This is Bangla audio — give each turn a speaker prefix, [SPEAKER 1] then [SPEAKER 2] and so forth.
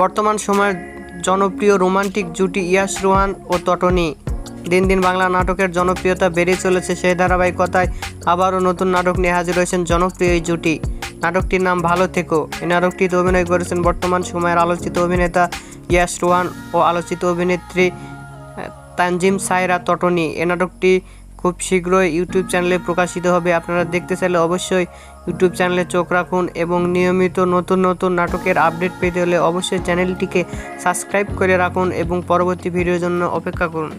[SPEAKER 1] বর্তমান সময়ের জনপ্রিয় রোমান্টিক জুটি ইয়াশ রোহান ও তটনি। দিন দিন বাংলা নাটকের জনপ্রিয়তা বেড়ে চলেছে সেই ধারাবাহিকতায়। আবারও নতুন নাটক নিয়ে হাজির হয়েছেন জনপ্রিয় এই জুটি। নাটকটির নাম ভালো থেকো। এই নাটকটিতে অভিনয় করেছেন বর্তমান সময়ের আলোচিত অভিনেতা ইয়াশ রোহান ও আলোচিত অভিনেত্রী তানজিম সায়রা তটনি। এ নাটকটি খুব শীঘ্রই ইউটিউব চ্যানেলে প্রকাশিত হবে। আপনারা দেখতে চাইলে অবশ্যই ইউটিউব চ্যানেলে চোখ রাখুন এবং নিয়মিত নতুন নতুন নাটকের আপডেট পেতে হলে অবশ্যই চ্যানেলটিকে সাবস্ক্রাইব করে রাখুন এবং পরবর্তী ভিডিওর জন্য অপেক্ষা করুন।